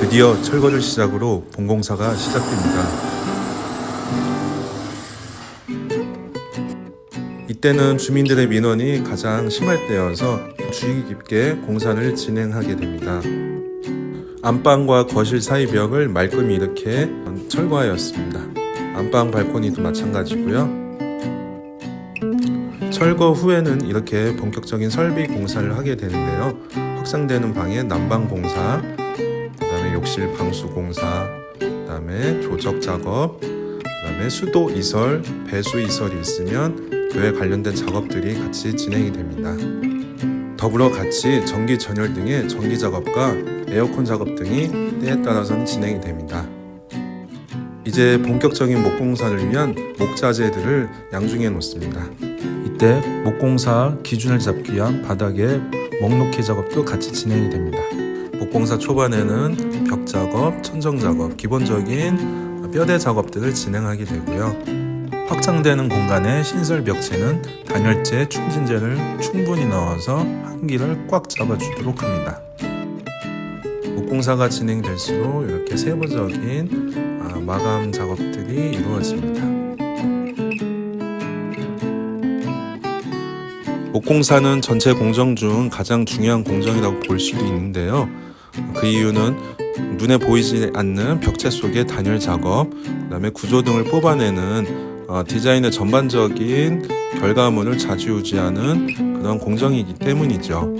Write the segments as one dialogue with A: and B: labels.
A: 드디어 철거를 시작으로 본공사가 시작됩니다. 이때는 주민들의 민원이 가장 심할 때여서 주의 깊게 공사를 진행하게 됩니다. 안방과 거실 사이 벽을 말끔히 이렇게 철거하였습니다. 안방 발코니도 마찬가지고요. 철거 후에는 이렇게 본격적인 설비 공사를 하게 되는데요. 확장되는 방에 난방 공사, 욕실 방수 공사, 그다음에 조적 작업, 그다음에 수도 이설, 배수 이설이 있으면 그에 관련된 작업들이 같이 진행이 됩니다. 더불어 같이 전기 전열 등의 전기 작업과 에어컨 작업 등이 때에 따라서는 진행이 됩니다. 이제 본격적인 목공사를 위한 목자재들을 양중해 놓습니다. 이때 목공사 기준을 잡기 위한 바닥에 먹놓기 작업도 같이 진행이 됩니다. 목공사 초반에는 벽 작업, 천정 작업, 기본적인 뼈대 작업들을 진행하게 되고요. 확장되는 공간에 신설 벽체는 단열재, 충진재를 충분히 넣어서 한기를 꽉 잡아주도록 합니다. 목공사가 진행될수록 이렇게 세부적인 아, 마감 작업들이 이루어집니다. 목공사는 전체 공정 중 가장 중요한 공정이라고 볼 수도 있는데요. 그 이유는 눈에 보이지 않는 벽체 속의 단열 작업, 그다음에 구조 등을 뽑아내는 어, 디자인의 전반적인 결과물을 좌지우지하는 그런 공정이기 때문이죠.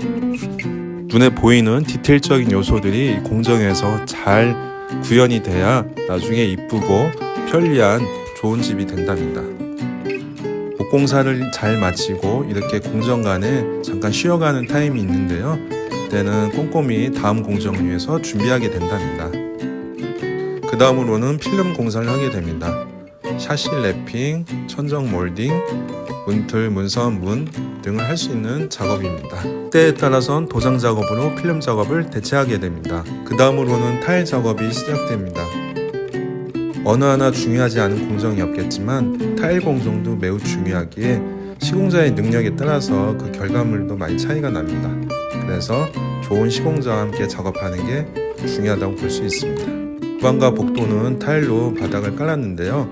A: 눈에 보이는 디테일적인 요소들이 이 공정에서 잘 구현이 돼야 나중에 이쁘고 편리한 좋은 집이 된답니다. 목공사를 잘 마치고 이렇게 공정 간에 잠깐 쉬어가는 타임이 있는데요. 그때는 꼼꼼히 다음 공정을 위해서 준비하게 된답니다. 그 다음으로는 필름 공사를 하게 됩니다. 샤시 랩핑, 천정 몰딩, 문틀, 문선, 문 등을 할 수 있는 작업입니다. 때에 따라선 도장 작업으로 필름 작업을 대체하게 됩니다. 그 다음으로는 타일 작업이 시작됩니다. 어느 하나 중요하지 않은 공정이 없겠지만 타일 공정도 매우 중요하기에 시공자의 능력에 따라서 그 결과물도 많이 차이가 납니다. 그래서 좋은 시공자와 함께 작업하는 게 중요하다고 볼 수 있습니다. 주방과 복도는 타일로 바닥을 깔았는데요.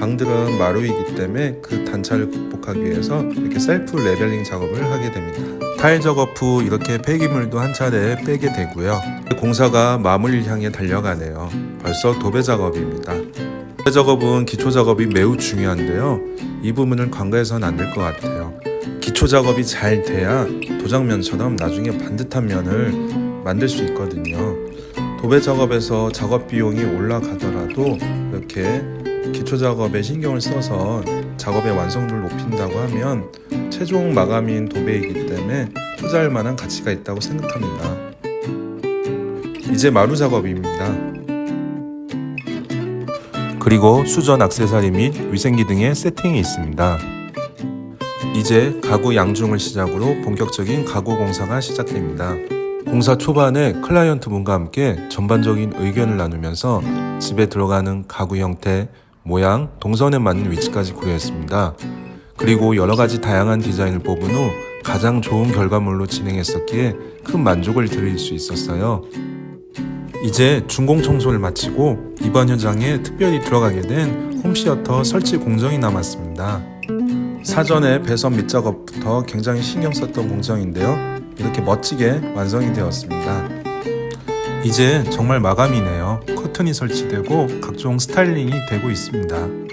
A: 방들은 마루이기 때문에 그 단차를 극복하기 위해서 이렇게 셀프 레벨링 작업을 하게 됩니다. 타일 작업 후 이렇게 폐기물도 한 차례 빼게 되고요. 공사가 마무리를 향해 달려가네요. 벌써 도배 작업입니다. 작업은 기초 작업이 매우 중요한데요. 이 부분을 간과해서는 안 될 것 같아요. 기초 작업이 잘 돼야 도장면처럼 나중에 반듯한 면을 만들 수 있거든요. 도배 작업에서 작업 비용이 올라가더라도 이렇게 기초 작업에 신경을 써서 작업의 완성도를 높인다고 하면 최종 마감인 도배이기 때문에 투자할 만한 가치가 있다고 생각합니다. 이제 마루 작업입니다. 그리고 수전 악세사리 및 위생기 등의 세팅이 있습니다. 이제 가구 양중을 시작으로 본격적인 가구 공사가 시작됩니다. 공사 초반에 클라이언트 분과 함께 전반적인 의견을 나누면서 집에 들어가는 가구 형태, 모양, 동선에 맞는 위치까지 고려했습니다. 그리고 여러 가지 다양한 디자인을 뽑은 후 가장 좋은 결과물로 진행했었기에 큰 만족을 드릴 수 있었어요. 이제 준공 청소를 마치고 이번 현장에 특별히 들어가게 된 홈시어터 설치 공정이 남았습니다. 사전에 배선 밑작업부터 굉장히 신경 썼던 공정인데요. 이렇게 멋지게 완성이 되었습니다. 이제 정말 마감이네요. 커튼이 설치되고 각종 스타일링이 되고 있습니다.